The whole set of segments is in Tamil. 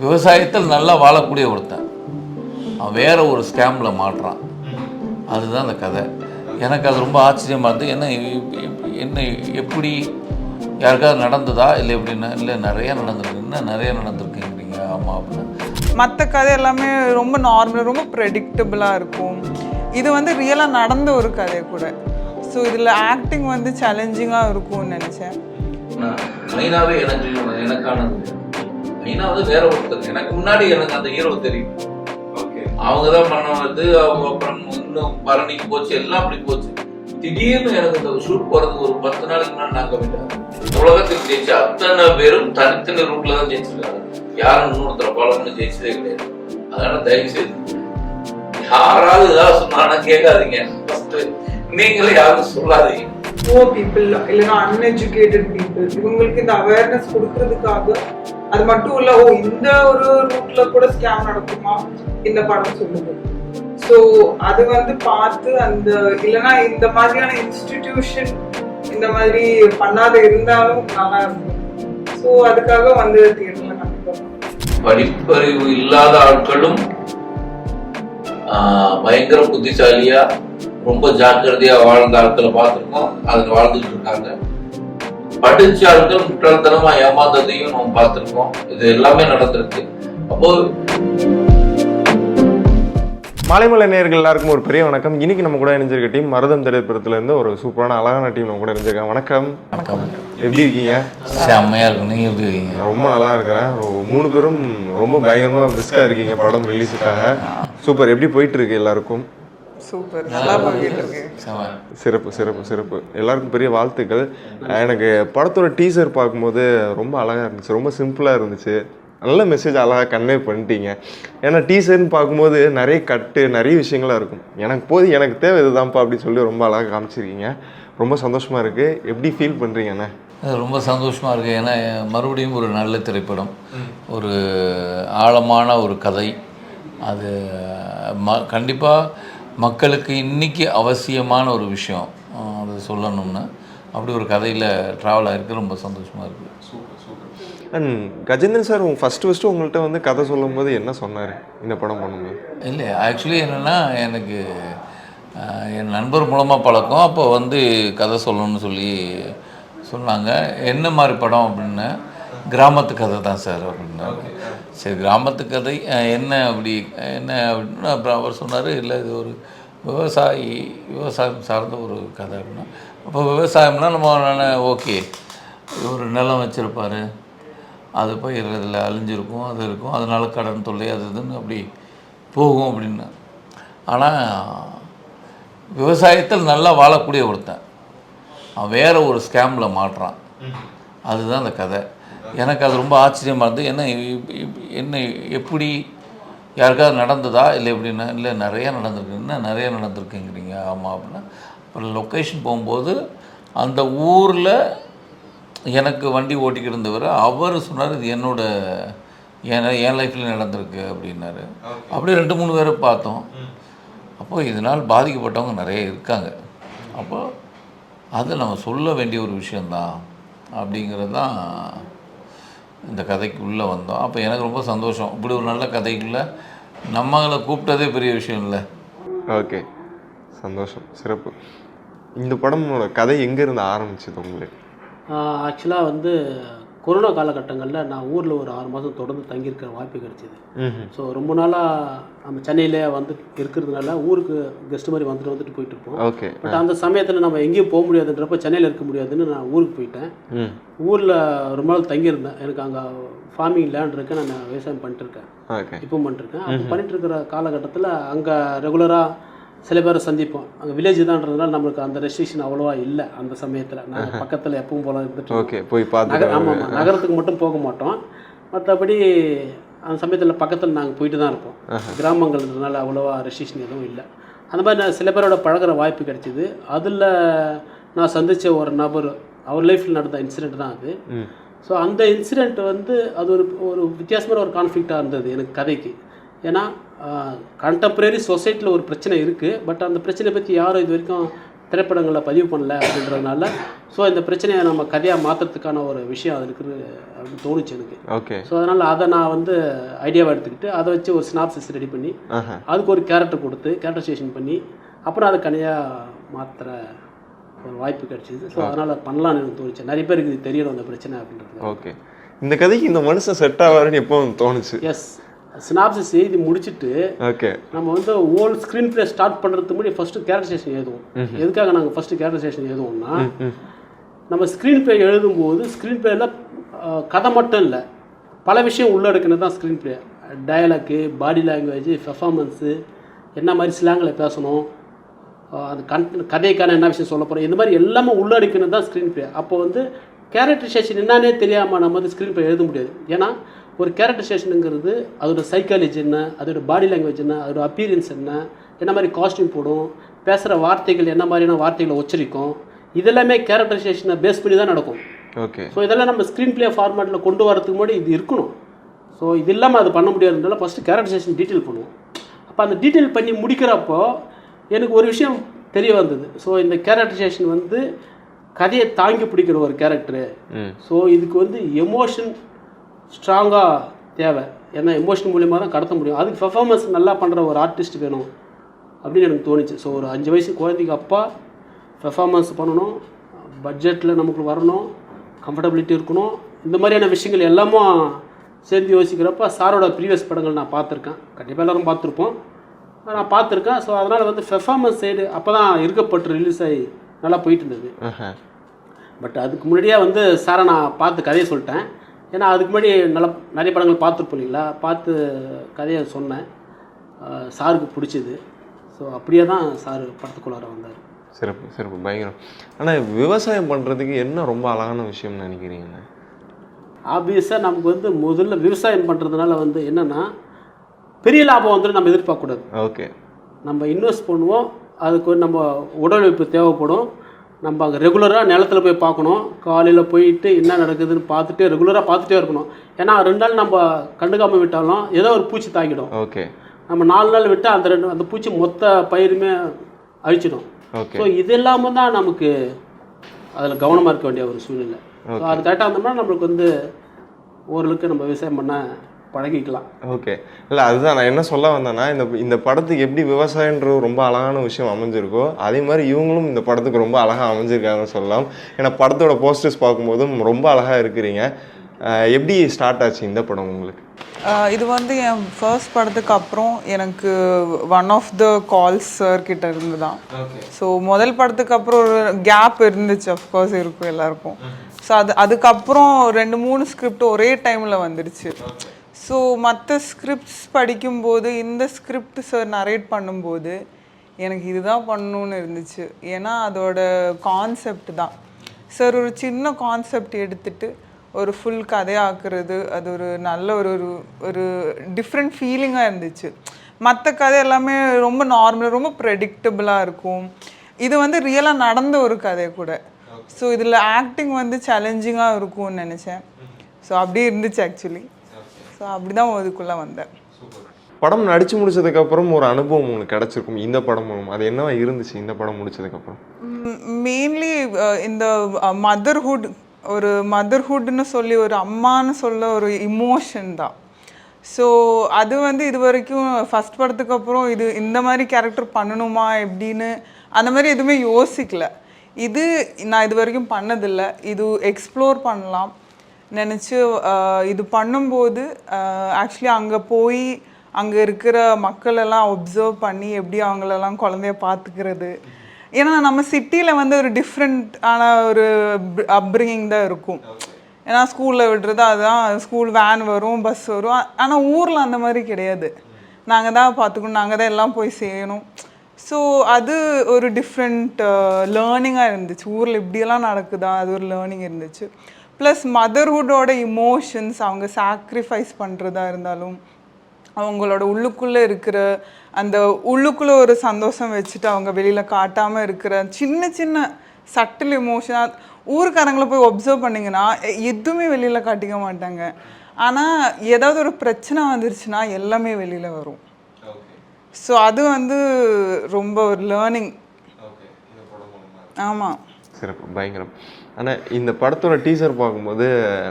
விவசாயத்தில் நல்லா வாழக்கூடிய ஒருத்தன். அவன் வேற ஒரு ஸ்கேமில் மாட்டுறான். அதுதான் அந்த கதை. எனக்கு அது ரொம்ப ஆச்சரியமாக இருந்தது. என்ன என்ன எப்படி யாருக்காவது நடந்ததா? இல்லை எப்படின்னா இல்லை நிறைய நடந்திருக்கு. என்ன நிறைய நடந்திருக்குங்கிறீங்க? ஆமாம் அப்படின்னா மற்ற கதை எல்லாமே ரொம்ப நார்மல் ரொம்ப ப்ரெடிக்டபுளாக இருக்கும். இது வந்து ரியலாக நடந்த ஒரு கதை கூட. ஸோ இதில் ஆக்டிங் வந்து சேலஞ்சிங்காக இருக்கும்னு நினச்சேன். மெயினாகவே எனக்கு எனக்கானது மெயினாக வந்து வேற ஒருத்தர். எனக்கு முன்னாடி எனக்கு அந்த ஹீரோ தெரியும். அவங்க தான் பண்ண வந்து அவங்க அப்புறம் இன்னும் பரணிக்கு போச்சு எல்லாம் அப்படி போச்சு. திடீர்னு எனக்கு இந்த ஷூட் போறதுக்கு ஒரு பத்து நாளைக்கு முன்னாடி நாங்க விட்டாங்க உலகத்தில் ஜெயிச்ச அத்தனை பேரும் தனித்தனி ரூட்ல தான் ஜெயிச்சிருக்காங்க. யாரும் இன்னொருத்தர ஃபாலோ பண்ணி ஜெயிச்சதே கிடையாது. அதனால தயவு செய்து யாராவது ஏதாவது சொன்னாங்கன்னா கேட்காதீங்க. ஃபர்ஸ்ட் நீங்களே யாரும் சொல்லாதீங்க. புவர் பீப்புள் இல்லைன்னா அன்எஜுகேட்டட் பீப்புள் இவங்களுக்கு இந்த அவேர்னஸ் கொடுக்கறதுக்காக அது மட்டும் இல்ல ஓ இந்த ஒரு ரூட்ல கூட ஸ்கேம் நடக்குமா? இந்த படம் சொல்லுது. ஸோ அது வந்து பார்த்து அந்த இல்லைன்னா இந்த மாதிரியான இன்ஸ்டிடியூஷன் இந்த மாதிரி பண்ணாத இருந்தாலும் நல்லா இருக்கும். ஸோ அதுக்காக வந்து தியேட்டர்ல படிப்பறிவு இல்லாத ஆட்களும் ஆஹ், பயங்கர புத்திசாலியா ரொம்ப ஜாக்கிரதையா வாழ்ந்த ஆட்களை பார்த்திருக்கோம். அதுல வாழ்ந்துட்டு இருக்காங்க. படிச்ச ஆட்கள் முட்டாள்தனமா ஏமாந்ததையும் நம்ம பார்த்திருக்கோம். இது எல்லாமே நடந்திருக்கு. அப்போ மாலைமலை நேயர்கள் எல்லாருக்கும் ஒரு பெரிய வணக்கம். இன்னைக்கு நம்ம கூட இணைஞ்சிருக்க டீம் மருதம் திரைப்படத்துல இருந்து ஒரு சூப்பரான அழகான டீம் நம்ம கூட இணைஞ்சிருக்காங்க. வணக்கம். எப்படி இருக்கீங்க? செம்மையா இருக்கும் நீங்க எப்படி இருக்கீங்க? ரொம்ப நல்லா இருக்கிறேன். மூணு பேரும் ரொம்ப பயங்கரமா பிரிஸ்கா இருக்கீங்க படம் ரிலீஸுக்காக சூப்பர். எப்படி போயிட்டு இருக்கு எல்லாருக்கும்? சூப்பர். நல்லா போயிட்டு. சிறப்பு சிறப்பு சிறப்பு. எல்லாருக்கும் பெரிய வாழ்த்துக்கள். எனக்கு படத்தோட டீசர் பார்க்கும்போது ரொம்ப அழகாக இருந்துச்சு. ரொம்ப சிம்பிளாக இருந்துச்சு. நல்ல மெசேஜ் அழகாக கன்வே பண்ணிட்டீங்க. ஏன்னா டீசர்னு பார்க்கும்போது நிறைய கட்டு நிறைய விஷயங்களாக இருக்கும். எனக்கு போது எனக்கு தேவை இதுதான்ப்பா அப்படின்னு சொல்லி ரொம்ப அழகாக காமிச்சிருக்கீங்க. ரொம்ப சந்தோஷமாக இருக்குது எப்படி ஃபீல் பண்ணுறீங்கண்ணே அது ரொம்ப சந்தோஷமா இருக்கு. ஏன்னா மறுபடியும் ஒரு நல்ல திரைப்படம். ஒரு ஆழமான ஒரு கதை. அது ம கண்டிப்பாக மக்களுக்கு இன்னைக்கு அவசியமான ஒரு விஷயம் அது சொல்லணும்னா. அப்படி ஒரு கதையில் ட்ராவல் ஆகிருக்கு ரொம்ப சந்தோஷமாக இருக்குது and Gajendran sir first first உங்கள்கிட்ட வந்து கதை சொல்லும்போது என்ன சொன்னார் இந்த படம் பண்ணும்போது இல்லை ஆக்சுவலி என்னென்னா எனக்கு என் நண்பர் மூலமாக பழக்கம். அப்போ வந்து கதை சொல்லணும்னு சொல்லி சொன்னாங்க. என்ன மாதிரி படம் அப்படின்னு கிராமத்து கதை தான் சார் அப்படின்னாங்க சரி கிராமத்து கதை என்ன அப்படி என்ன அப்படின்னு அப்புறம் அவர் சொன்னார் இல்லை இது ஒரு விவசாயி விவசாயம் சார்ந்த ஒரு கதை அப்படின்னா அப்போ விவசாயம்னா நம்ம ஓகே. ஒரு நிலம் வச்சுருப்பாரு. அது பயிரில் அழிஞ்சிருக்கும் அது இருக்கும். அதனால கடன் தொல்லை அது இதுன்னு அப்படி போகும் அப்படின்னு. ஆனால் விவசாயத்தில் நல்லா வாழக்கூடிய ஒருத்தன். அவன் வேற ஒரு ஸ்கேமில் மாட்டுறான். அதுதான் அந்த கதை. எனக்கு அது ரொம்ப ஆச்சரியமாக இருந்தது. என்ன என்ன எப்படி யாருக்காவது நடந்ததா? இல்லை எப்படின்னா இல்லை நிறைய நடந்திருக்கு. என்ன நிறைய நடந்திருக்குங்கிறீங்க? ஆமாம் அப்படின்னா அப்புறம் லொக்கேஷன் போகும்போது அந்த ஊரில் எனக்கு வண்டி ஓட்டிக்கிட்டு இருந்தவர் அவர் சொன்னார் இது என்னோட என் என் லைஃப்பில் நடந்திருக்கு அப்படின்னாரு. அப்படியே ரெண்டு மூணு பேரை பார்த்தோம். அப்போது இதனால் பாதிக்கப்பட்டவங்க நிறைய இருக்காங்க. அப்போ அது நம்ம சொல்ல வேண்டிய ஒரு விஷயந்தான் அப்படிங்கிறது தான் இந்த கதைக்கு உள்ளே வந்தோம். அப்போ எனக்கு ரொம்ப சந்தோஷம். இப்படி ஒரு நல்ல கதைக்குள்ளே நம்மளை கூப்பிட்டதே பெரிய விஷயம் இல்லை. ஓகே. சந்தோஷம். சிறப்பு. இந்த படமோட கதை எங்கேருந்து ஆரம்பிச்சது உங்களுக்கு? ஆக்சுவலாக வந்து கொரோனா காலகட்டங்களில் நான் ஊரில் ஒரு ஆறு மாதம் தொடர்ந்து தங்கியிருக்கிற வாய்ப்பு கிடைச்சிது. ஸோ ரொம்ப நாளாக நம்ம சென்னையிலே வந்து இருக்கிறதுனால ஊருக்கு கெஸ்ட் மாதிரி வந்துட்டு வந்துட்டு போயிட்டு இருப்போம். ஓகே பட் அந்த சமயத்தில் நம்ம எங்கேயும் போக முடியாதுன்றப்ப சென்னையில் இருக்க முடியாதுன்னு நான் ஊருக்கு போயிட்டேன். ஊரில் ரொம்ப நாள் தங்கியிருந்தேன். எனக்கு அங்கே ஃபார்மிங் லேண்ட் இருக்கு நான் விவசாயம் பண்ணிட்டு இருக்கேன். ஓகே இப்போ பண்ணிட்டுருக்கேன் அப்போ பண்ணிட்டு இருக்கிற காலகட்டத்தில் அங்கே ரெகுலராக சில பேரை சந்திப்போம். அங்கே வில்லேஜ் தான்றதுனால நம்மளுக்கு அந்த ரெஸ்ட்ரிக்ஷன் அவ்வளோவா இல்லை அந்த சமயத்தில். நாங்கள் பக்கத்தில் எப்பவும் போல இருந்துட்டு ஓகே போய் நகர் ஆமாம் ஆமாம் நகரத்துக்கு மட்டும் போக மாட்டோம். மற்றபடி அந்த சமயத்தில் பக்கத்தில் நாங்கள் போயிட்டு தான் இருப்போம். கிராமங்கள்ன்றதுனால அவ்வளோவா ரெஸ்ட்ரிக்ஷன் எதுவும் இல்லை. அந்த மாதிரி நான் சில பேரோட பழகுற வாய்ப்பு கிடைச்சிது. அதில் நான் சந்தித்த ஒரு நபர் அவர் லைஃப்பில் நடந்த இன்சிடெண்ட் தான் அது. ஸோ அந்த இன்சிடெண்ட் வந்து அது ஒரு ஒரு வித்தியாசமான ஒரு கான்ஃப்ளிக்டாக இருந்தது எனக்கு கதைக்கு. ஏன்னா கண்டெம்பரரி சொசைட்டியில் ஒரு பிரச்சனை இருக்குது பட் அந்த பிரச்சனையை பற்றி யாரும் இது வரைக்கும் திரைப்படங்களில் பதிவு பண்ணல அப்படின்றதுனால ஸோ இந்த பிரச்சனையை நம்ம கதையாக மாற்றுறதுக்கான ஒரு விஷயம் அது இருக்குது அப்படின்னு தோணுச்சு எனக்கு. ஓகே ஸோ அதனால் அதை நான் வந்து ஐடியாவை எடுத்துக்கிட்டு அதை வச்சு ஒரு ஸ்னாப்சிஸ் ரெடி பண்ணி அதுக்கு ஒரு கேரக்டர் கொடுத்து கேரக்டரைசேஷன் பண்ணி அப்புறம் அதை கனியாக மாற்றுற ஒரு வாய்ப்பு கிடைச்சிது. ஸோ அதனால் பண்ணலான்னு எனக்கு தோணுச்சு. நிறைய பேருக்கு இது தெரியணும் அந்த பிரச்சனை அப்படின்றது ஓகே இந்த கதைக்கு இந்த மனுஷன் செட் ஆவாருன்னு எப்போ தோணுச்சு. எஸ் சினாப்சிஸ் எழுதி முடிச்சுட்டு ஓகே நம்ம வந்து ஓல்ட் ஸ்க்ரீன் ப்ளே ஸ்டார்ட் பண்ணுறதுக்கு முன்னாடி ஃபஸ்ட்டு கேரக்டரைசேஷன் எழுதுவோம். எதுக்காக நாங்கள் ஃபஸ்ட்டு கேரக்டரைசேஷன் எழுதுவோம்னா நம்ம ஸ்க்ரீன் ப்ளே எழுதும்போது ஸ்க்ரீன் ப்ளேயில் கதை மட்டும் இல்லை பல விஷயம் உள்ளடக்குனது தான் screen play dialogue body language performance என்ன மாதிரி ஸ்லாங்கில் பேசணும் அந்த கன் கதைக்கான என்ன விஷயம் சொல்ல போகிறோம் இந்த மாதிரி எல்லாமே உள்ளடக்கினது தான் ஸ்க்ரீன் ப்ளே அப்போ வந்து கேரக்டரைசேஷன் என்னன்னே தெரியாமல் நம்ம வந்து ஸ்க்ரீன் ப்ளே எழுத முடியாது. ஏன்னா ஒரு கேரக்டரைசேஷனுங்கிறது அதோட சைக்காலஜி என்ன அதோட பாடி லாங்குவேஜ் என்ன அதோட அப்பீரியன்ஸ் என்ன என்ன மாதிரி காஸ்டியூம் போடும் பேசுகிற வார்த்தைகள் என்ன மாதிரியான வார்த்தைகளை உச்சரிக்கும் இதெல்லாமே கேரக்டரைசேஷனை பேஸ் பண்ணி தான் நடக்கும். ஓகே ஸோ இதெல்லாம் நம்ம ஸ்க்ரீன் ப்ளே ஃபார்மேட்டில் கொண்டு வரதுக்கு முன்னாடி இது இருக்கணும். ஸோ இது இல்லாமல் அது பண்ண முடியாதுனால ஃபஸ்ட்டு கேரக்டரைசேஷன் டீட்டெயில் பண்ணுவோம். அப்போ அந்த டீட்டெயில் பண்ணி முடிக்கிறப்போ எனக்கு ஒரு விஷயம் தெரிய வந்தது. ஸோ இந்த கேரக்டரைசேஷன் வந்து கதையை தாங்கி பிடிக்கிற ஒரு கேரக்டரு ஸோ இதுக்கு வந்து எமோஷன் ஸ்ட்ராங்காக தேவை. ஏன்னா எமோஷன் மூலியமாக தான் கடத்த முடியும். அதுக்கு பெர்ஃபார்மன்ஸ் நல்லா பண்ணுற ஒரு ஆர்டிஸ்ட் வேணும் அப்படின்னு எனக்கு தோணுச்சு. ஸோ ஒரு அஞ்சு வயசு குழந்தைக்கு அப்பா பெர்ஃபார்மன்ஸ் பண்ணணும் பட்ஜெட்டில் நமக்கு வரணும் கம்ஃபர்டபிலிட்டி இருக்கணும். இந்த மாதிரியான விஷயங்கள் எல்லாமும் சேர்ந்து யோசிக்கிறப்ப சாரோட ப்ரீவியஸ் படங்கள் நான் பார்த்துருக்கேன். கண்டிப்பாக எல்லாரும் பார்த்துருப்போம். நான் பார்த்துருக்கேன். ஸோ அதனால் வந்து பெர்ஃபார்மன்ஸ் சைடு அப்போ தான் இருக்கப்பட்டு ரிலீஸ் ஆகி நல்லா போயிட்டு இருந்தது. பட் அதுக்கு முன்னாடியே வந்து சாரை நான் பார்த்து கதையை சொல்லிட்டேன். ஏன்னா அதுக்கு முன்னாடி நல்ல நிறைய படங்கள் பார்த்துருப்போம் இல்லைங்களா? பார்த்து கதையை சொன்னேன். சாருக்கு பிடிச்சிது. ஸோ அப்படியே தான் சார் படத்துக்குள்ளார வந்தார். சிறப்பு சிறப்பு. பயங்கரம். ஆனால் விவசாயம் பண்ணுறதுக்கு என்ன ரொம்ப அழகான விஷயம்னு நினைக்கிறீங்க? ஆப்வியஸாக நமக்கு வந்து முதல்ல விவசாயம் பண்ணுறதுனால வந்து என்னென்னா பெரிய லாபம் வந்துட்டு நம்ம எதிர்பார்க்கக்கூடாது. ஓகே. நம்ம இன்வெஸ்ட் பண்ணுவோம் அதுக்கு நம்ம உடல் உழைப்பு தேவைப்படும். நம்ம அங்கே ரெகுலராக நிலத்துல போய் பார்க்கணும். காலையில் போயிட்டு என்ன நடக்குதுன்னு பார்த்துட்டு ரெகுலராக பார்த்துட்டே இருக்கணும். ஏன்னா ரெண்டு நாள் நம்ம கண்டுக்காமல் விட்டாலும் ஏதோ ஒரு பூச்சி தாக்கிடும் ஓகே. நம்ம நாலு நாள் விட்டால் அந்த ரெண்டு அந்த பூச்சி மொத்த பயிருமே அழிச்சிடும். ஸோ இது இல்லாமல் தான் நமக்கு அதில் கவனமாக இருக்க வேண்டிய ஒரு சூழ்நிலை. ஸோ அது கரெக்டாக இருந்தோம்னா நம்மளுக்கு வந்து ஓரளவுக்கு நம்ம விவசாயம் பண்ண பழகிக்கலாம். ஓகே இல்லை அதுதான் நான் என்ன சொல்ல வந்தேன்னா இந்த இந்த படத்துக்கு எப்படி விவசாயன்ற ரொம்ப அழகான விஷயம் அமைஞ்சிருக்கோ அதே மாதிரி இவங்களும் இந்த படத்துக்கு ரொம்ப அழகாக அமைஞ்சிருக்காங்கன்னு சொல்லலாம். ஏன்னா படத்தோட போஸ்டர்ஸ் பார்க்கும்போதும் ரொம்ப அழகாக இருக்கிறீங்க. எப்படி ஸ்டார்ட் ஆச்சு இந்த படம் உங்களுக்கு? இது வந்து என் ஃபர்ஸ்ட் படத்துக்கு அப்புறம் எனக்கு one of the calls sir கிட்ட இருந்து தான் ஸோ முதல் படத்துக்கு அப்புறம் ஒரு கேப் இருந்துச்சு அஃப்கோர்ஸ் இருக்கும் எல்லாருக்கும். ஸோ அது அதுக்கப்புறம் ரெண்டு மூணு ஸ்கிரிப்ட் ஒரே டைமில் வந்துடுச்சு ஸோ மற்ற ஸ்கிரிப்ட்ஸ் படிக்கும்போது இந்த ஸ்கிரிப்ட் சார் நரேட் பண்ணும்போது எனக்கு இதுதான் பண்ணணும்னு இருந்துச்சு. ஏன்னா அதோட கான்செப்ட் தான். சார் ஒரு சின்ன கான்செப்ட் எடுத்துட்டு ஒரு ஃபுல் கதையாக்குறது அது ஒரு நல்ல ஒரு ஒரு ஒரு டிஃப்ரெண்ட் ஃபீலிங்காக இருந்துச்சு. மற்ற கதை எல்லாமே ரொம்ப நார்மல் ரொம்ப ப்ரெடிக்டபுளாக இருக்கும். இது வந்து ரியலாக நடந்த ஒரு கதை கூட. ஸோ இதில் ஆக்டிங் வந்து சேலஞ்சிங்காக இருக்கும்னு நினச்சேன். ஸோ அப்படியே இருந்துச்சு ஆக்சுவலி ஸோ அப்படி தான் இதுக்குள்ளே வந்தேன். படம் நடிச்சு முடிச்சதுக்கு அப்புறம் ஒரு அனுபவம் உங்களுக்கு கிடைச்சிருக்கும். இந்த படம் மூலம். அது என்னவா இருந்துச்சு இந்த படம் முடிச்சதுக்கு அப்புறம் மெயின்லி இந்த மதர்ஹுட் ஒரு மதர்ஹுட்னு சொல்லி ஒரு அம்மான்னு சொல்ல ஒரு இமோஷன் தான். ஸோ அது வந்து இது வரைக்கும் ஃபஸ்ட் படத்துக்கு அப்புறம் இது இந்த மாதிரி கேரக்டர் பண்ணணுமா எப்படின்னு அந்த மாதிரி எதுவுமே யோசிக்கல. இது நான் இது வரைக்கும் பண்ணதில்லை. இது எக்ஸ்ப்ளோர் பண்ணலாம். நினச்சி இது பண்ணும்போது ஆக்சுவலி அங்கே போய் அங்கே இருக்கிற மக்களெல்லாம் ஒப்சர்வ் பண்ணி எப்படி அவங்களெல்லாம் குழந்தைய பார்த்துக்கிறது. ஏன்னா நம்ம சிட்டியில் வந்து ஒரு டிஃப்ரெண்ட்டான ஒரு அப்ரிங்கிங் தான் இருக்கும். ஏன்னா ஸ்கூலில் விடுறது அதுதான் ஸ்கூல் வேன் வரும் பஸ் வரும். ஆனால் ஊரில் அந்த மாதிரி கிடையாது. நாங்கள் தான் பார்த்துக்கணும் நாங்கள் தான் எல்லாம் போய் செய்யணும் ஸோ அது ஒரு டிஃப்ரெண்ட் லேர்னிங்காக இருந்துச்சு. ஊரில் இப்படியெல்லாம் நடக்குதா? அது ஒரு லேர்னிங் இருந்துச்சு. ப்ளஸ் மதர்ஹுட்டோட இமோஷன்ஸ் அவங்க சாக்ரிஃபைஸ் பண்ணுறதா இருந்தாலும் அவங்களோட உள்ளுக்குள்ளே இருக்கிற அந்த உள்ளுக்குள்ளே ஒரு சந்தோஷம் வச்சுட்டு அவங்க வெளியில் காட்டாமல் இருக்கிற சின்ன சின்ன சட்டில் இமோஷனாக ஊருக்காரங்களை போய் ஒப்சர்வ் பண்ணிங்கன்னா எதுவுமே வெளியில் காட்டிக்க மாட்டாங்க. ஆனால் ஏதாவது ஒரு பிரச்சனை வந்துருச்சுன்னா எல்லாமே வெளியில் வரும். ஸோ அது வந்து ரொம்ப ஒரு லேர்னிங் ஆமாம் சிறப்பு. பயங்கரம். ஆனால் இந்த படத்தோட டீசர் பார்க்கும்போது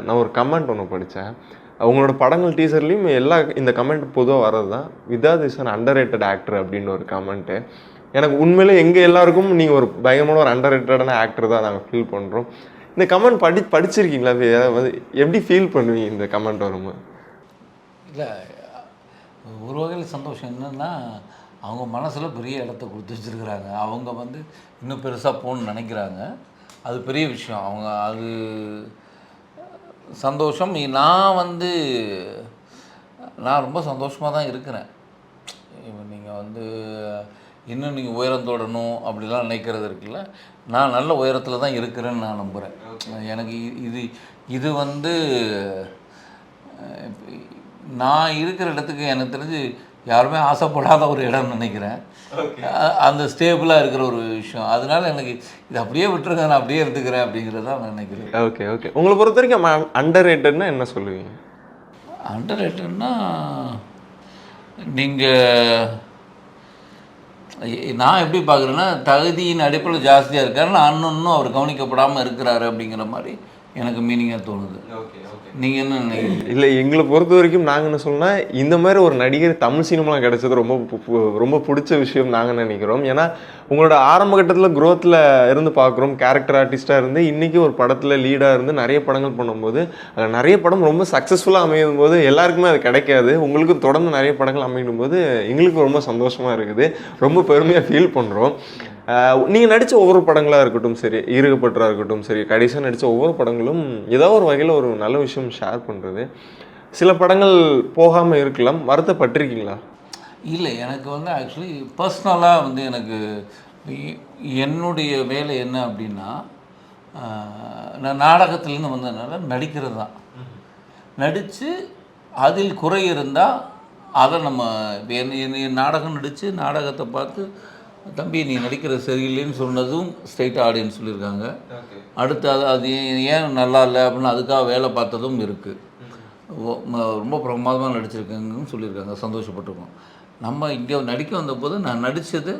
நான் ஒரு கமெண்ட் ஒன்று படித்தேன் அவங்களோட படங்கள் டீசர்லேயும் எல்லா இந்த கமெண்ட் பொதுவாக வர்றது தான் விதாத் is an under rated actor அப்படின்னு ஒரு கமெண்ட்டு எனக்கு உண்மையிலே எங்கள் எல்லாருக்கும் நீங்கள் ஒரு பயங்கரமான ஒரு அண்டர் ரேட்டடான ஆக்டர் தான் நாங்கள் ஃபீல் பண்ணுறோம் இந்த கமெண்ட் படி படிச்சிருக்கீங்களா? வந்து எப்படி ஃபீல் பண்ணுவீங்க இந்த கமெண்ட் வரும்போது இல்லை ஒரு வகையில் சந்தோஷம் என்னென்னா அவங்க மனசில் பெரிய இடத்த கொடுத்து வச்சுருக்குறாங்க. அவங்க வந்து இன்னும் பெருசாக போகணும்னு நினைக்கிறாங்க. அது பெரிய விஷயம். அவங்க அது சந்தோஷம். நான் வந்து நான் ரொம்ப சந்தோஷமாக தான் இருக்கிறேன். இப்போ நீங்கள் வந்து இன்னும் நீங்கள் உயரம் தொடணும் அப்படிலாம் நினைக்கிறது இருக்குல்ல. நான் நல்ல உயரத்தில் தான் இருக்கிறேன்னு நான் நம்புகிறேன் எனக்கு இது இது வந்து நான் இருக்கிற இடத்துக்கு எனக்கு தெரிஞ்சு யாருமே ஆசைப்படாத ஒரு இடம்னு நினைக்கிறேன். அந்த ஸ்டேபிளாக இருக்கிற ஒரு விஷயம். அதனால எனக்கு இது அப்படியே விட்டுருங்க நான் அப்படியே இருந்துக்கிறேன் அப்படிங்கிறத நான் நினைக்கிறேன். Okay okay. உங்களை பொறுத்த வரைக்கும் அண்டர் ரேட்டட்னா என்ன சொல்லுவீங்க? அண்டர் ரேட்டட்னா நீங்கள் நான் எப்படி பார்க்குறேன்னா தகுதியின் அடிப்படையில் ஜாஸ்தியாக இருக்காருன்னு அண்ணனும் அவர் கவனிக்கப்படாமல் இருக்கிறாரு அப்படிங்கிற மாதிரி எனக்கு மீனிங்காக தோணுது. நீங்கள் என்ன நினைக்கிறீங்க? இல்லை எங்களை பொறுத்த வரைக்கும் நாங்கள் என்ன சொல்லணும்னா இந்த மாதிரி ஒரு நடிகர் தமிழ் சினிமாலாம் கிடைச்சது ரொம்ப பு- ரொம்ப பிடிச்ச விஷயம் நாங்கள் நினைக்கிறோம். ஏன்னா உங்களோட ஆரம்ப கட்டத்தில் க்ரோத்தில் இருந்து பார்க்குறோம் கேரக்டர் ஆர்டிஸ்ட்டாக இருந்து இன்றைக்கி ஒரு படத்தில் லீடாக இருந்து நிறைய படங்கள் பண்ணும்போது அதில் நிறைய படம் ரொம்ப சக்ஸஸ்ஃபுல்லாக அமையும் போது எல்லாருக்குமே அது கிடைக்காது. உங்களுக்கு தொடர்ந்து நிறைய படங்கள் அமையும் போது எங்களுக்கு ரொம்ப சந்தோஷமாக இருக்குது. ரொம்ப பெருமையாக ஃபீல் பண்ணுறோம் நீங்கள் நடித்த ஒவ்வொரு படங்களாக இருக்கட்டும் சரி ஈரகப்பற்றா இருக்கட்டும் சரி கடைசியாக நடித்த ஒவ்வொரு படங்களும் ஏதோ ஒரு வகையில் ஒரு நல்ல விஷயம் ஷேர் பண்ணுறது சில படங்கள் போகாமல் இருக்கலாம். வருத்தப்பட்டிருக்கீங்களா? இல்லை எனக்கு வந்து ஆக்சுவலி பர்சனலாக வந்து எனக்கு என்னுடைய வேலை என்ன அப்படின்னா நான் நாடகத்துலேருந்து வந்ததுனால நடிக்கிறது தான். நடித்து அதில் குறை இருந்தால் அதை நம்ம என்ன- என்ன- நாடகம் நடித்து நாடகத்தை பார்த்து தம்பி நீ நடிக்கிறது சரியில்லைன்னு சொன்னதும் ஸ்ட்ரைட்டாக ஆடியன்ஸ் சொல்லியிருக்காங்க. அடுத்து அது அது ஏன் நல்லா இல்லை அப்படின்னு அதுக்காக வேலை பார்த்ததும் இருக்குது ரொம்ப பிரமாதமாக நடிச்சிருக்கேங்கன்னு சொல்லியிருக்காங்க. சந்தோஷப்பட்டிருக்கோம். நம்ம இங்கே நடிக்க வந்தபோது நான் நடித்தது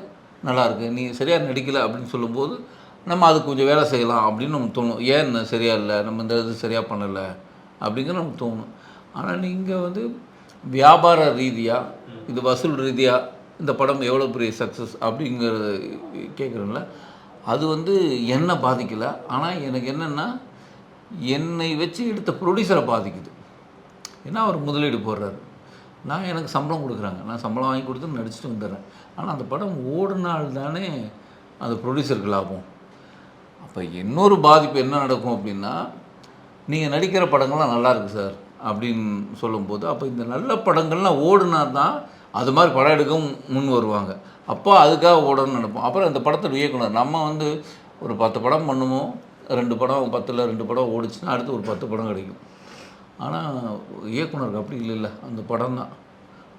நல்லா இருக்கு. நீ சரியாக நடிக்கல அப்படின்னு சொல்லும்போது நம்ம அதுக்கு கொஞ்சம் வேலை செய்யலாம் அப்படின்னு நமக்கு தோணும். ஏன் இன்னும் சரியா இல்லை? நம்ம இந்த இது சரியாக பண்ணலை அப்படிங்கிற நமக்கு தோணும். ஆனால் நீங்கள் வந்து வியாபார ரீதியாக இது வசூல் ரீதியாக இந்த படம் எவ்வளோ பெரிய சக்ஸஸ் அப்படிங்கிறத கேட்குறேன்ல அது வந்து என்னை பாதிக்கலை. ஆனால் எனக்கு என்னென்னா என்னை வச்சு எடுத்த ப்ரொடியூசரை பாதிக்குது. ஏன்னா அவர் முதலீடு போடுறாரு. நான் எனக்கு சம்பளம் கொடுக்குறாங்க. நான் சம்பளம் வாங்கி கொடுத்து நடிச்சுட்டு வந்துடுறேன். ஆனால் அந்த படம் ஓடினால் தானே அந்த ப்ரொடியூசருக்கு லாபம். அப்போ இன்னொரு பாதிப்பு என்ன நடக்கும் அப்படின்னா நீங்கள் நடிக்கிற படங்கள்லாம் நல்லாயிருக்கு சார் அப்படின்னு சொல்லும்போது அப்போ இந்த நல்ல படங்கள்லாம் ஓடுனா தான் அது மாதிரி படம் எடுக்கவும் முன் வருவாங்க. அப்போ அதுக்காக ஓடணும்னு நினைப்போம். அப்புறம் இந்த படத்தில் இயக்குனர் நம்ம வந்து ஒரு பத்து படம் பண்ணுவோம் ரெண்டு படம் பத்தில் ரெண்டு படம் ஓடிச்சுன்னா அடுத்து ஒரு பத்து படம் கிடைக்கும். ஆனால் இயக்குனருக்கு அப்படி இல்லைல்ல. அந்த படம் தான்.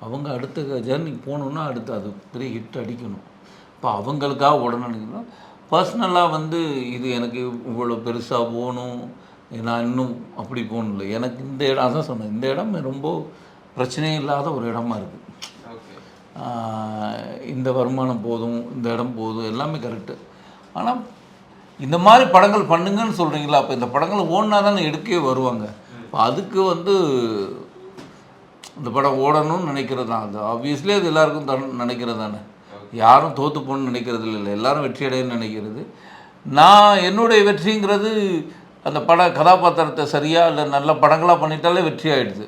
அவங்க அடுத்த ஜேர்னிக்கு போகணுன்னா அடுத்து அது பெரிய ஹிட் அடிக்கணும். இப்போ அவங்களுக்காக உடனே நினைக்கணும் பர்சனலாக வந்து இது எனக்கு இவ்வளோ பெருசாக போகணும் நான் இன்னும் அப்படி போகணும் இல்லை. எனக்கு இந்த இடம் அதான் சொன்னேன். இந்த இடம் ரொம்ப பிரச்சனையே இல்லாத ஒரு இடமா இருக்குது இந்த வருமானம் போதும் இந்த இடம் போதும் எல்லாமே கரெக்டு ஆனால் இந்த மாதிரி படங்கள் பண்ணுங்கன்னு சொல்கிறீங்களா அப்போ இந்த படங்கள் ஓடினா தானே எடுக்கவே வருவாங்க. இப்போ அதுக்கு வந்து இந்த படம் ஓடணும்னு நினைக்கிறது? தான் அது ஆப்வியஸ்லி அது எல்லாருக்கும் தன் நினைக்கிறது தானே யாரும் தோற்று போகணும்னு நினைக்கிறது இல்லை எல்லாரும் வெற்றி அடையணும்னு நினைக்கிறது. நான் என்னுடைய வெற்றிங்கிறது அந்த பட கதாபாத்திரத்தை சரியாக இல்லை நல்ல படங்களாக பண்ணிட்டாலே வெற்றி ஆயிடுது.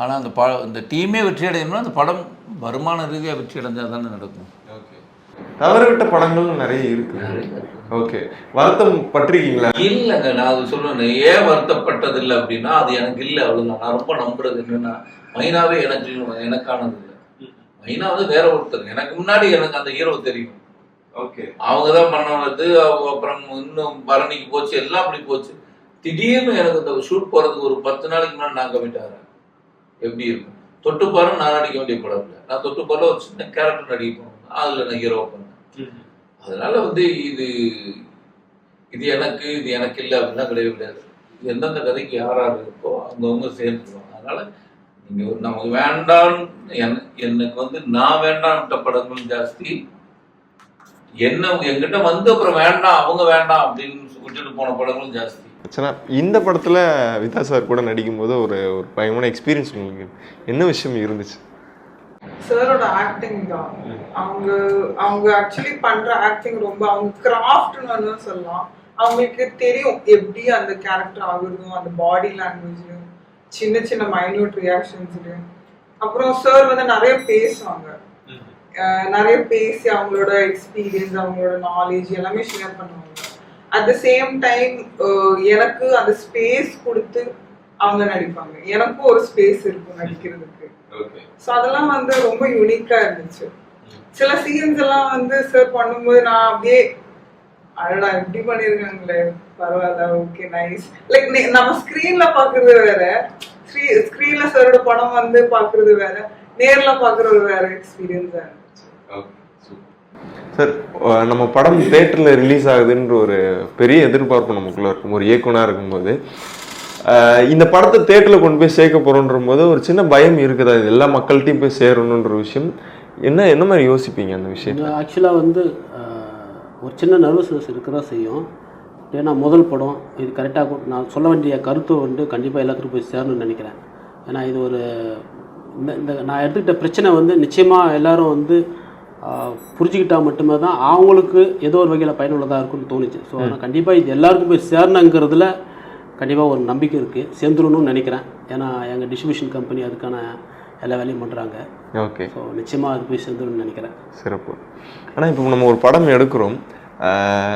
ஆனால் அந்த ப இந்த டீமே வெற்றி அடையணும்னா அந்த படம் வருமான ரீதியாக வெற்றி அடைஞ்சால் தானே நடக்கும். தவறவிட்ட படங்கள் நிறைய இருக்கு. ஓகே. வருத்தம் பட்டிருக்கீங்களா? இல்லைங்க நான் அது சொல்றேன். ஏன் வருத்தப்பட்டது இல்லை அப்படின்னா அது எனக்கு இல்லை அவ்வளோதான் நான் ரொம்ப நம்புறது என்னன்னா மைனாவே எனக்கு எனக்கானது இல்லை. மைனா வந்து வேற ஒருத்தர். எனக்கு முன்னாடி எனக்கு அந்த ஹீரோ தெரியும். ஓகே. அவங்க தான் பண்ணது அவங்க அப்புறம் இன்னும் பரணிக்கு போச்சு எல்லாம் அப்படி போச்சு. திடீர்னு எனக்கு இந்த ஷூட் போறதுக்கு ஒரு பத்து நாளைக்கு முன்னாடி நான் கமிட் ஆகிறேன். எப்படி இருக்கும்? தொட்டுப்பாரு நான் நடிக்க வேண்டிய படம் இல்லை. நான் தொட்டுப்பாரில் ஒரு சின்ன கேரக்டர் நடிக்க போனேன் அதில் நான் ஹீரோ பண்ணேன் அதனால வந்து இது இது எனக்கு இது எனக்கு இல்லை அப்படிலாம் கிடையவே கிடையாது. எந்தெந்த கதைக்கு யார் யார் இருக்கோ அவங்கவுங்க சேர்ந்துருவாங்க. அதனால நீங்க ஒரு நமக்கு வேண்டாம் எனக்கு வந்து நான் வேண்டாம்ட்ட படங்கள் ஜாஸ்தி. என்ன என்கிட்ட வந்து அப்புறம் வேண்டாம் அவங்க வேண்டாம் அப்படின்னு விட்டுட்டு போன படங்களும் ஜாஸ்தி. ஆச்சுன்னா இந்த படத்தில் விதா சார் கூட நடிக்கும்போது ஒரு ஒரு பயமான எக்ஸ்பீரியன்ஸ் உங்களுக்கு என்ன விஷயம் இருந்துச்சு? சாரோட ஆக்டிங் தான். அவங்க அவங்க ஆக்சுவலி பண்ற ஆக்டிங் ரொம்ப அவங்க கிராஃப்ட்னு சொல்லலாம். அவங்களுக்கு தெரியும் எப்படி அந்த கேரக்டர் ஆகுறதும் அந்த பாடி லாங்குவேஜ்லயும் சின்ன சின்ன மைன்யூட் ரியாக்ஷன்ஸ்லயும் அப்புறம் சார் வந்து நிறைய பேசுவாங்க. நிறைய பேசி அவங்களோட எக்ஸ்பீரியன்ஸ் அவங்களோட நாலேஜ் எல்லாமே ஷேர் பண்ணுவாங்க. அட் த சேம் டைம் எனக்கு அந்த ஸ்பேஸ் கொடுத்து அவங்க நடிப்பாங்க. எனக்கும் ஒரு ஸ்பேஸ் இருக்கும் நடிக்கிறதுக்கு. ஸோ அதெல்லாம் வந்து ரொம்ப யூனிக்கா இருந்துச்சு. சில சீன்ஸ் எல்லாம் வந்து சார் பண்ணும்போது நான் அப்படியே அடடா இப்படி பண்ணிருக்காங்களே. பரவாயில்ல ஓகே நைஸ் லைக் நம்ம ஸ்க்ரீன்ல பாக்குறது வேற. ஸ்க்ரீன்ல சாரோட படம் வந்து பாக்குறது வேற. நேர்ல பாக்குறது வேற எக்ஸ்பீரியன்ஸா இருந்துச்சு. சார் நம்ம படம் தேட்டரில் ரிலீஸ் ஆகுதுன்ற ஒரு பெரிய எதிர்பார்ப்பு நமக்குள்ள இருக்கும். ஒரு இயக்குனாக இருக்கும்போது இந்த படத்தை தேட்டரில் கொண்டு போய் சேர்க்க போகிறோன்ற போது ஒரு சின்ன பயம் இருக்குதா? இது எல்லா மக்கள்கிட்டையும் போய் சேரணுன்ற விஷயம். என்ன என்ன மாதிரி யோசிப்பீங்க அந்த விஷயம் ஆக்சுவலாக வந்து ஒரு சின்ன நர்வஸ்னஸ் இருக்க தான் செய்யும். ஏன்னா முதல் படம் இது கரெக்டாக நான் சொல்ல வேண்டிய கருத்து வந்து கண்டிப்பாக எல்லாத்துக்கும் போய் சேரணும்னு நினைக்கிறேன். ஏன்னா இது ஒரு இந்த இந்த நான் எடுத்துக்கிட்ட பிரச்சனை வந்து நிச்சயமாக எல்லோரும் வந்து ஆஹ், புரிஞ்சுக்கிட்டா மட்டுமே தான் அவங்களுக்கு ஏதோ ஒரு வகையில் பயனுள்ளதாக இருக்கும்னு தோணுச்சு. ஸோ ஆனால் கண்டிப்பாக இது எல்லாருக்கும் போய் சேரணுங்கிறதுல கண்டிப்பாக ஒரு நம்பிக்கை இருக்குது சேர்ந்துடணும்னு நினைக்கிறேன். ஏன்னா எங்கள் டிஸ்ட்ரிபியூஷன் கம்பெனி அதுக்கான எல்லா வேலையும் பண்ணுறாங்க ஓகே. ஸோ நிச்சயமாக அது போய் சேர்ந்துடணும்னு நினைக்கிறேன். சிறப்பு. ஆனால் இப்போ நம்ம ஒரு படம் எடுக்கிறோம்.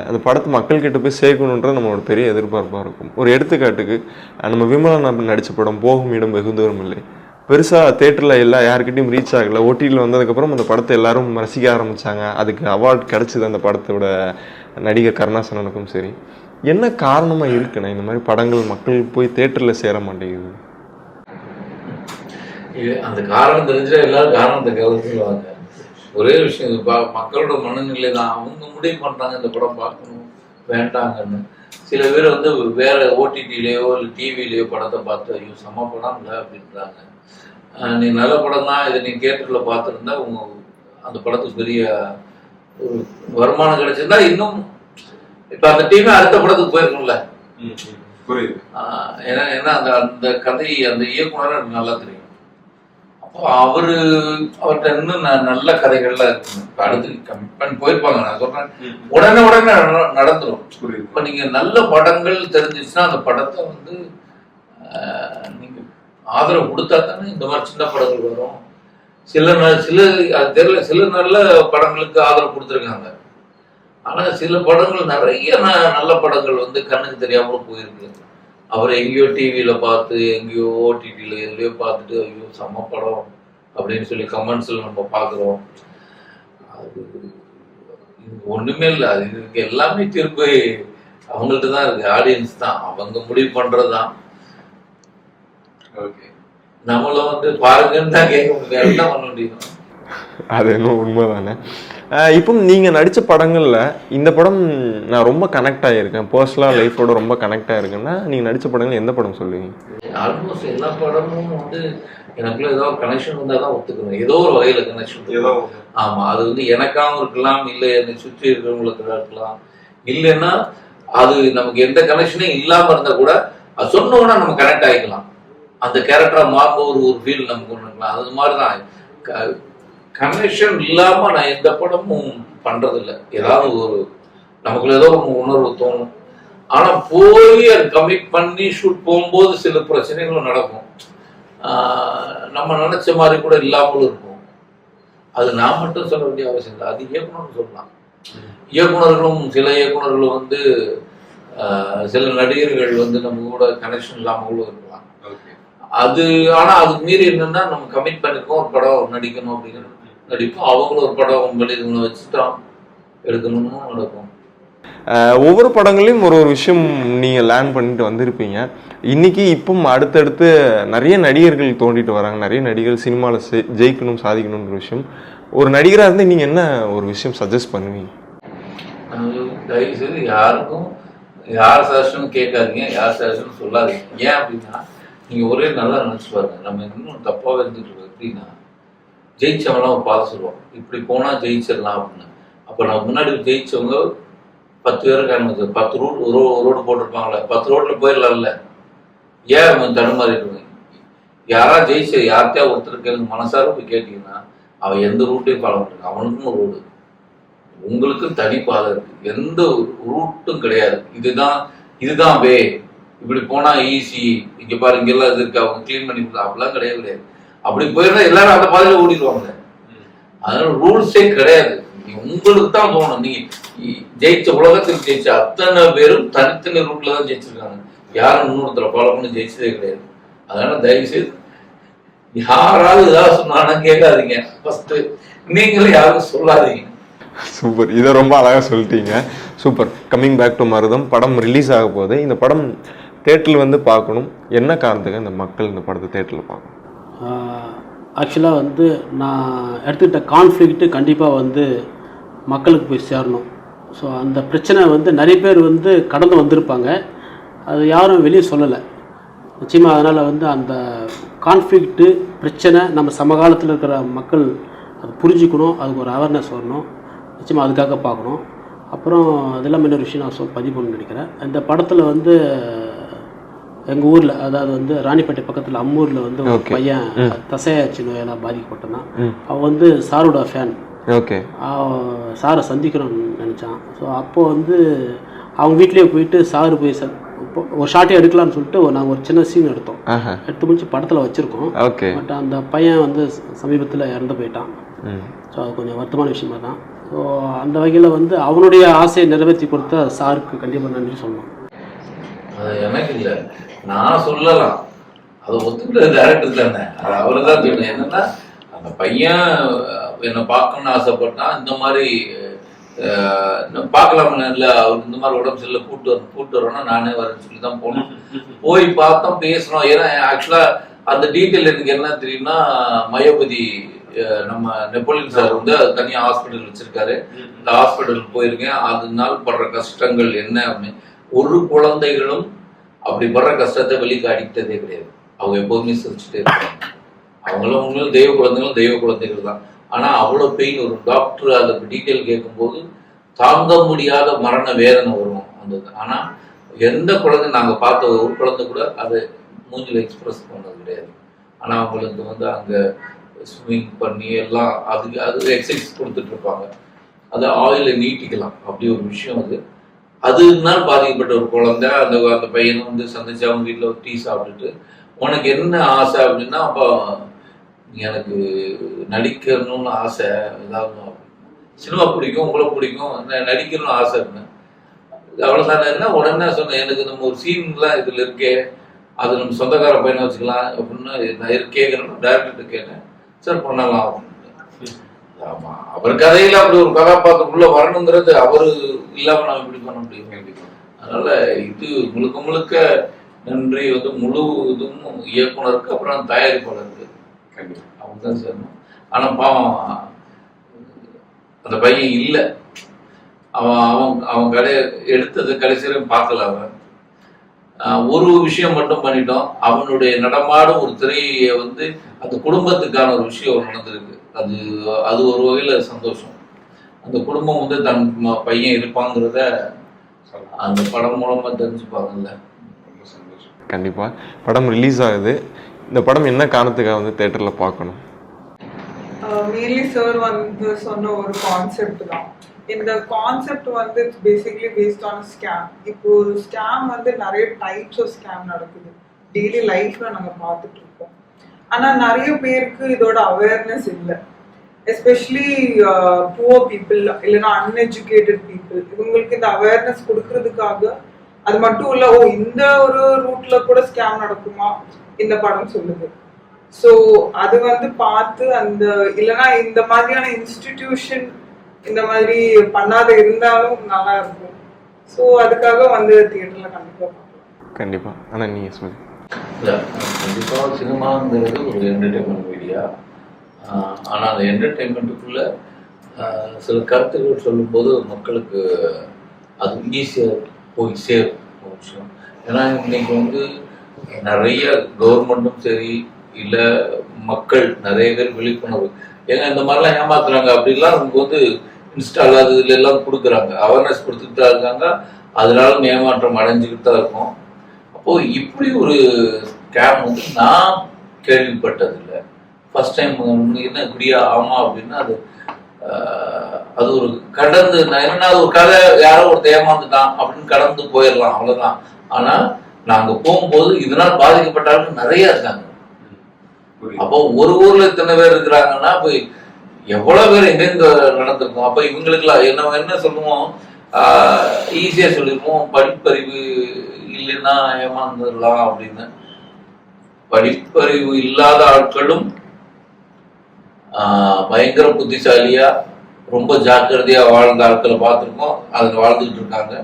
அந்த படத்தை மக்கள்கிட்ட போய் சேர்க்கணுன்றது நம்மளோட பெரிய எதிர்பார்ப்பாக இருக்கும். ஒரு எடுத்துக்காட்டுக்கு நம்ம விமலன் நடித்த படம் போகும் இடம் வெகு தூரம் இல்லை. பெருசாக தேட்டரில் எல்லா யாருக்கிட்டையும் ரீச் ஆகலை. ஓடிடியில் வந்ததுக்கப்புறம் அந்த படத்தை எல்லாரும் ரசிக்க ஆரம்பித்தாங்க அதுக்கு அவார்ட் கிடச்சிது அந்த படத்தோட நடிகர் கருணாசனனுக்கும் சரி. என்ன காரணமாக இருக்குண்ணா? இந்த மாதிரி படங்கள் மக்கள் போய் தேட்டரில் சேர மாட்டேங்குது. அந்த காரணம் தெரிஞ்சா எல்லாரும் காரணத்தை கவனிச்சுருவாங்க ஒரே விஷயம் இது மக்களோட மனநிலை தான் அவங்க முடிவு பண்றாங்க இந்த படம் பார்க்கணும் வேண்டாங்கன்னு. சில பேர் வந்து வேற ஓடிடிலேயோ இல்லை டிவிலேயோ படத்தை பார்த்து ஐயோ செம படம் இல்லை அப்படின்றாங்க. நீ நல்ல படம் தான் இதை நீ தியேட்டரில் பார்த்துருந்தா உங்க அந்த படத்துக்கு பெரிய ஒரு வருமானம் கிடைச்சிருந்தா இன்னும் இப்போ அந்த டீமே அடுத்த படத்துக்கு போயிருக்கும்ல. புரியுது. ஏன்னா ஏன்னா அந்த அந்த கதை அந்த இயக்குனர் எனக்கு நல்லா தெரியும். அப்போ அவரு அவர்கிட்ட இன்னும் நல்ல கதைகள்லாம் இருக்கு இப்ப அடுத்து கமிட் பண்ணி போயிருப்பாங்க நான் சொல்றேன். உடனே உடனே நட- நடந்துரும். புரியுது. இப்போ நீங்க நல்ல படங்கள் தெரிஞ்சிச்சுன்னா அந்த படத்தை வந்து நீங்க ஆதரவு கொடுத்தா தானே இந்த மாதிரி சின்ன படங்கள் வரும். சில சில அது தெரியல சில நல்ல படங்களுக்கு ஆதரவு கொடுத்துருக்காங்க. ஆனால் சில படங்கள் நிறைய நல்ல படங்கள் வந்து கண்ணுக்கு தெரியாமல் போயிருக்கு. அவர் எங்கேயோ டிவியில் பார்த்து எங்கேயோ ஓடிடியில் எங்கேயோ பார்த்துட்டு ஐயோ செம்ம படம் அப்படின்னு சொல்லி கமெண்ட்ஸில் நம்ம பார்க்குறோம். அது இது இல்லை. அது இதுக்கு எல்லாமே திருப்பி அவங்கள்ட்ட தான் இருக்குது ஆடியன்ஸ் தான். அவங்க முடிவு பண்ணுறது தான் நம்மளும் வந்து பாருங்கன்னு தான் கேட்க முடியும் என்ன பண்ண முடியும் அது என்ன உண்மைதானே? ஆஹ் இப்போ நீங்கள் நடித்த படங்களில் இந்த படம் நான் ரொம்ப கனெக்ட் ஆகியிருக்கேன் பர்சனலாக லைஃபோட ரொம்ப கனெக்ட் ஆகிருக்கேன்னா நீங்கள் நடித்த படங்கள் எந்த படம் சொல்லுவீங்க? ஆல்மோஸ்ட் எல்லா படமும் வந்து எனக்குள்ள ஏதோ கனெக்ஷன் வந்தால் தான் ஒத்துக்கணும் ஏதோ ஒரு வகையில் கனெக்ஷன் ஆமா அது வந்து எனக்காகவும் இருக்கலாம் இல்லை என்னை சுற்றி இருக்கிறவங்களுக்கு இருக்கலாம். இல்லைன்னா அது நமக்கு எந்த கனெக்ஷனும் இல்லாம இருந்தா கூட அது சொன்ன உடனே நம்ம கனெக்ட் ஆகிக்கலாம் அந்த கேரக்டராக மாறும்போது ஒரு ஒரு ஃபீல் நமக்கு ஒன்றுங்களா அது மாதிரி தான் கனெக்ஷன் இல்லாமல் நான் எந்த படமும் பண்ணுறதில்ல ஏதாவது ஒரு நமக்குள்ள ஏதோ ஒரு உணர்வு தோணும். ஆனால் போய் அது கமிட் பண்ணி ஷூட் போகும்போது சில பிரச்சனைகளும் நடக்கும். நம்ம நினச்ச மாதிரி கூட இல்லாமலும் இருக்கும். அது நான் மட்டும் சொல்ல வேண்டிய அவசியம் இல்லை. அது இயக்குனர்னு சொல்லலாம். இயக்குனர்களும் சில இயக்குனர்கள் வந்து சில நடிகர்கள் வந்து நம்ம கூட கனெக்ஷன் இல்லாமல் கூட அது ஆனா அதுக்கு மீறி என்னன்னா நம்ம கமிட் பண்ணிருக்கோம் ஒரு படம் நடிக்கணும் அப்படின்னு நடிப்போம் அவங்களும் ஒரு படம் வெளியே வச்சுட்டோம் எடுக்கணும்னு நடக்கும் ஒவ்வொரு படங்களையும் ஒரு ஒரு விஷயம் நீங்கள் லேர்ன் பண்ணிட்டு வந்திருப்பீங்க. இன்னைக்கு இப்போ அடுத்தடுத்து நிறைய நடிகர்கள் தோண்டிட்டு வராங்க. நிறைய நடிகர்கள் சினிமாவில் ஜெயிக்கணும் சாதிக்கணுன்ற விஷயம். ஒரு நடிகராக இருந்து நீங்கள் என்ன ஒரு விஷயம் சஜஸ்ட் பண்ணுவீங்க? அது தயவு செய்து யாருக்கும் யார் சஜஷனும் கேட்காதீங்க. யார் சஜஷனும் சொல்லாதீங்க. ஏன் அப்படின்னா நீங்க ஒரே நல்லா நினைச்சு பாருங்க. நம்ம இன்னும் தப்பாவே இருந்துட்டு இருக்கோம் எப்படின்னா ஜெயிச்சவங்களாம் ஒரு பாதை சொல்லுவோம் இப்படி போனா ஜெயிச்சிடலாம் அப்படின்னு. அப்போ நான் முன்னாடி ஜெயிச்சவங்க பத்து பேரை காணுது பத்து ரூட் ஒரு ரோடு போட்டிருப்பாங்களே பத்து ரோட்டில் போயிடலாம்ல ஏன் அவங்க தடுமாறிடுவாங்க யாரா ஜெயிச்ச யார்கிட்டயா ஒருத்தர் கேளுங்க. மனசார போய் கேட்டீங்கன்னா அவன் எந்த ரூட்டையும் ஃபாலோ பண்ணுறான் அவனுக்கும் ரோடு உங்களுக்கும் தனி பாதை இருக்கு. எந்த ரூட்டும் கிடையாது. இதுதான் இதுதான் வே இப்படி போனா ஈஸி இங்க பாரு இங்கெல்லாம் இது இருக்கு? அவங்க கிளீன் பண்ணி கொடுத்தா அப்படிலாம் கிடையாது கிடையாது அப்படி போயிருந்தா எல்லாரும் அந்த பாதையில ஓடிடுவாங்க. அதனால ரூல்ஸே கிடையாது. நீ உங்களுக்கு தான் தோணும். நீ ஜெயிச்ச உலகத்துக்கு ஜெயிச்ச அத்தனை பேரும் தனித்தனி ரூட்ல தான் ஜெயிச்சிருக்காங்க. யாரும் இன்னொருத்தர ஃபாலோ பண்ணி ஜெயிச்சதே கிடையாது. அதனால தயவு செய்து யாராவது ஏதாவது சொன்னாங்கன்னா கேட்காதீங்க. ஃபர்ஸ்ட் நீங்களும் யாரும் சொல்லாதீங்க. சூப்பர் இதை ரொம்ப அழகாக சொல்லிட்டீங்க. சூப்பர் கம்மிங் பேக் டு மருதம் படம் ரிலீஸ் ஆக போகுது. இந்த படம் தேட்டரில் வந்து பார்க்கணும். என்ன காரணத்துக்கு இந்த மக்கள் இந்த படத்தை தேட்டரில் பார்க்கணும்? ஆக்சுவலாக வந்து நான் எடுத்துக்கிட்ட கான்ஃப்ளிக்ட்டு கண்டிப்பாக வந்து மக்களுக்கு போய் சேரணும். ஸோ அந்த பிரச்சனை வந்து நிறைய பேர் வந்து கடந்து வந்திருப்பாங்க. அது யாரும் வெளியே சொல்லலை. நிச்சயமாக அதனால் வந்து அந்த கான்ஃப்ளிக்ட்டு பிரச்சனை நம்ம சமகாலத்தில் இருக்கிற மக்கள் அது புரிஞ்சுக்கணும். அதுக்கு ஒரு அவேர்னஸ் வரணும். நிச்சயமாக அதுக்காக பார்க்கணும். அப்புறம் அதெல்லாம் இன்னொரு விஷயம் நான் சொல் பதிவு பண்ணணும்னு நினைக்கிறேன். இந்த படத்தில் வந்து எங்கள் ஊரில் அதாவது வந்து ராணிப்பேட்டை பக்கத்தில் அம்மூரில் வந்து ஒரு. பையன் தசையாச்சு நோயால் பாதிக்கப்பட்டான் அவன் வந்து சாரோட ஃபேன் ஓகே சாரை சந்திக்கணும்னு நினச்சான். ஸோ அப்போது வந்து அவங்க வீட்லேயே போயிட்டு சாரு போய் ச ஒரு ஷார்ட்டே எடுக்கலாம்னு சொல்லிட்டு நாங்கள் ஒரு சின்ன சீன் எடுத்தோம். எடுத்து முடிச்சு படத்தில் வச்சுருக்கோம். ஓகே பட் அந்த பையன் வந்து சமீபத்தில் இறந்து போயிட்டான். ஸோ அது கொஞ்சம் வருத்தமான விஷயமா தான். ஸோ அந்த வகையில் வந்து அவனுடைய ஆசையை நிறைவேற்றி கொடுத்த சாருக்கு கண்டிப்பாக நன்றி சொல்லணும். அது எனக்கு இல்லை. நான் சொல்லலாம். அது ஒத்துக்கிட்ட டேரக்டர் தானே அது அவரு தான் சொல்லணும். என்னன்னா அந்த பையன் என்னை பார்க்கணும்னு ஆசைப்பட்டான். இந்த மாதிரி பார்க்கலாம் இல்லை அவர் இந்த மாதிரி உடம்பு சரியில்லை. கூட்டு வர கூட்டு வரோன்னா நானே வரேன்னு சொல்லி தான் போனோம் போய் பார்த்தோம் பேசணும் ஏன்னா ஆக்சுவலா அந்த டீட்டெயில் எனக்கு என்ன தெரியும்னா மயோபதி நம்ம நெப்போலியன் சார் வந்து அது தனியாக ஹாஸ்பிட்டல் வச்சிருக்காரு. இந்த ஹாஸ்பிட்டலுக்கு போயிருக்கேன். அதனால படுற கஷ்டங்கள் என்ன அப்படின்னு ஒரு குழந்தைகளும் அப்படி படுற கஷ்டத்தை வெளியே அடித்ததே கிடையாது. அவங்க எப்போதுமே சிரிச்சுட்டே இருப்பாங்க. அவங்களும் அவங்களும் தெய்வ குழந்தைகளும் தெய்வ குழந்தைகள் தான். ஆனா அவ்வளவு பெயின் ஒரு டாக்டர் அதை டீட்டெயில் கேட்கும்போது தாங்க முடியாத மரண வேதனை வரும். அந்த ஆனா எந்த குழந்தை நாங்க பார்த்த ஒரு குழந்தை கூட அதை மூஞ்சில் எக்ஸ்பிரஸ் பண்ணது கிடையாது. ஆனா அவங்களுக்கு வந்து அங்க ஸ்விம்மிங் பண்ணி எல்லாம் அதுக்கு அது எக்ஸசைஸ் கொடுத்துட்டு இருப்பாங்க. அதை ஆயில நீட்டிக்கலாம். அப்படி ஒரு விஷயம் அது. அதுனால பாதிக்கப்பட்ட ஒரு குழந்தை அந்த அந்த பையனை வந்து சந்திச்சு அவங்க வீட்டில் ஒரு டீ சாப்பிட்டுட்டு உனக்கு என்ன ஆசை? அப்படின்னா அப்போ எனக்கு நடிக்கணும்னு ஆசை ஏதாவது சினிமா பிடிக்கும் உங்களை பிடிக்கும் நடிக்கணும்னு ஆசை. இருந்தேன் அவ்வளோதானே என்ன உடனே சொன்னேன் எனக்கு நம்ம ஒரு சீன்லாம் இதில் இருக்கே அது நம்ம சொந்தக்கார பையனை வச்சுக்கலாம். அப்படின்னு நான் கேட்குறேன்னு டேரக்டர்கிட்ட கேட்டேன். சார் பண்ணலாம். அப்படின்ட்டு. ஆமா. அவர் கதையில அப்படி ஒரு கதாபாத்திரம் உள்ள வரணுங்கிறது அவரு இல்லாம நம்ம எப்படி பண்ண முடியும்? அதனால இது முழுக்க முழுக்க நன்றி வந்து முழு இதுவும் இயக்குனருக்கு அப்புறம் தயாரிப்பாளருக்கு. அவங்க தான் சேரணும். ஆனா பாவம் அந்த பையன் இல்லை. அவன் அவன் அவன் கடை எடுத்தது கடைசியில பார்க்கல அவன். ஒரு விஷயம் மட்டும் பண்ணிட்டோம். அவனுடைய நடமாடும் ஒரு திரையை வந்து அந்த குடும்பத்துக்கான ஒரு விஷயம் நடந்திருக்கு. அது அது ஒரு வகையில சந்தோஷம். அந்த குடும்பம் வந்து தன் ம- பையன் இருப்பாங்கிறத அந்த படம் மூலமா தெரிஞ்சுப்பாங்கல்ல. கண்டிப்பா. படம் ரிலீஸ் ஆகுது. இந்த படம் என்ன காரணத்துக்காக வந்து தேட்டரில் பார்க்கணும்? மெயின்லி சார் வந்து சொன்ன ஒரு கான்செப்ட் தான். இந்த கான்செப்ட் வந்து it's basically based on scam இப்போ ஒரு ஸ்கேம் வந்து நிறைய டைப்ஸ் ஆஃப் ஸ்கேம் நடக்குது. டெய்லி லைஃப்ல நாங்க பார்த்துட்டு ஆனால் நிறைய பேருக்கு இதோட அவேர்னஸ் இல்லை. எஸ்பெஷலி புவர் பீப்புள் இல்லைன்னா அன்எஜுகேட்டட் பீப்புள் இவங்களுக்கு இந்த அவேர்னஸ் கொடுக்கறதுக்காக அது மட்டும் இல்லை ஓ இந்த ஒரு ரூட்ல கூட ஸ்கேம் நடக்குமா? இந்த படம் சொல்லுது. ஸோ அது வந்து பார்த்து அந்த இல்லைன்னா இந்த மாதிரியான இன்ஸ்டிடியூஷன் இந்த மாதிரி பண்ணாத இருந்தாலும் நல்லா இருக்கும். ஸோ அதுக்காக வந்து தியேட்டர்ல கண்டிப்பாக கண்டிப்பாக ஆனால் நீ சொல்லு கண்டிப்பாக சினிமாங்கிறது ஒரு என்டர்டெயின்மெண்ட் மீடியா ஆனால் அந்த என்டர்டெயின்மெண்ட்டுக்குள்ள சில கருத்துக்கள் சொல்லும்போது மக்களுக்கு அது ஈஸியாக போய் சேரும் ஒரு விஷயம். ஏன்னா இன்னைக்கு வந்து நிறைய கவர்மெண்ட்டும் சரி இல்லை மக்கள் நிறைய பேர் விழிப்புணர்வு. ஏங்க இந்த மாதிரிலாம் ஏமாத்துறாங்க. அப்படிலாம் நமக்கு வந்து இன்ஸ்டால் அது இதுல எல்லாம் கொடுக்குறாங்க. அவேர்னஸ் கொடுத்துட்டு தான் இருக்காங்க. அதனால ஏமாற்றம் அடைஞ்சுக்கிட்டு தான் இருக்கும். அப்போ இப்படி ஒரு ஸ்கேம் வந்து நான் கேள்விப்பட்டதில்லை. ஃபர்ஸ்ட் டைம் என்ன இப்படியா ஆமா அப்படின்னா அது அது ஒரு கடந்து என்னன்னா அது ஒரு கதை யாரோ ஒரு ஏமாந்துட்டான் அப்படின்னு கடந்து போயிடலாம் அவ்வளவுதான். ஆனா நாங்க போகும்போது இதனால் பாதிக்கப்பட்டாலும் நிறைய இருக்காங்க. அப்போ ஒரு ஊர்ல இத்தனை பேர் இருக்கிறாங்கன்னா அப்ப எவ்வளவு பேர் எங்கெங்க நடந்திருக்கும்? அப்ப இவங்களுக்குலாம் என்ன என்ன சொல்லுவோம்? ஈஸியா சொல்லிருப்போம் படிப்பறிவு இல்லைன்னா ஏமாந்துடலாம் அப்படின்னு படிப்பறிவு இல்லாத ஆட்களும் ஆஹ், பயங்கர புத்திசாலியா ரொம்ப ஜாக்கிரதையா வாழ்ந்த ஆட்களை பார்த்துருக்கோம். அதுல வாழ்ந்துகிட்டு இருக்காங்க.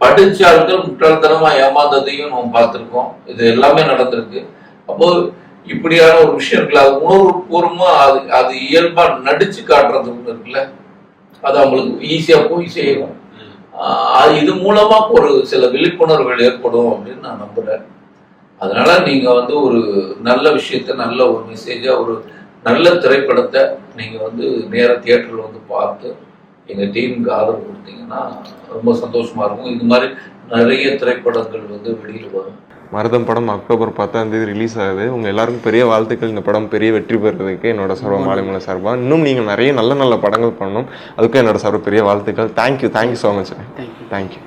படிச்ச ஆட்கள் முட்டாள்தனமா ஏமாந்ததையும் நம்ம பார்த்துருக்கோம். இது எல்லாமே நடந்திருக்கு. அப்போ இப்படியான ஒரு விஷயம் இருக்குல்ல அது உணர்வுபூர்வமா அது அது இயல்பா நடிச்சு காட்டுறது இருக்குல்ல அது அவங்களுக்கு ஈஸியா போய் செய்யணும் இது மூலமா ஒரு சில விழிப்புணர்வுகள் ஏற்படும் அப்படின்னு நான் நம்புறேன். அதனால நீங்க வந்து ஒரு நல்ல விஷயத்த நல்ல ஒரு மெசேஜா ஒரு நல்ல திரைப்படத்தை நீங்க வந்து நேர தியேட்டர்ல வந்து பார்த்து எங்க டீமுக்கு ஆதரவு கொடுத்தீங்கன்னா ரொம்ப சந்தோஷமா இருக்கும். இது மாதிரி நிறைய திரைப்படங்கள் வந்து வெளியில் வரும். மருதம் படம் அக்டோபர் பத்தாம் தேதி ரிலீஸ் ஆகுது. உங்க எல்லாருக்கும் பெரிய வாழ்த்துக்கள். இந்த படம் பெரிய வெற்றி பெறுறதுக்கு என்னோட சார்பா மாலைமலை சார்பா. இன்னும் நீங்க நிறைய நல்ல நல்ல படங்கள் பண்ணணும். அதுக்கும் என்னோட சார்பா பெரிய வாழ்த்துக்கள். Thank you thank you so much thank you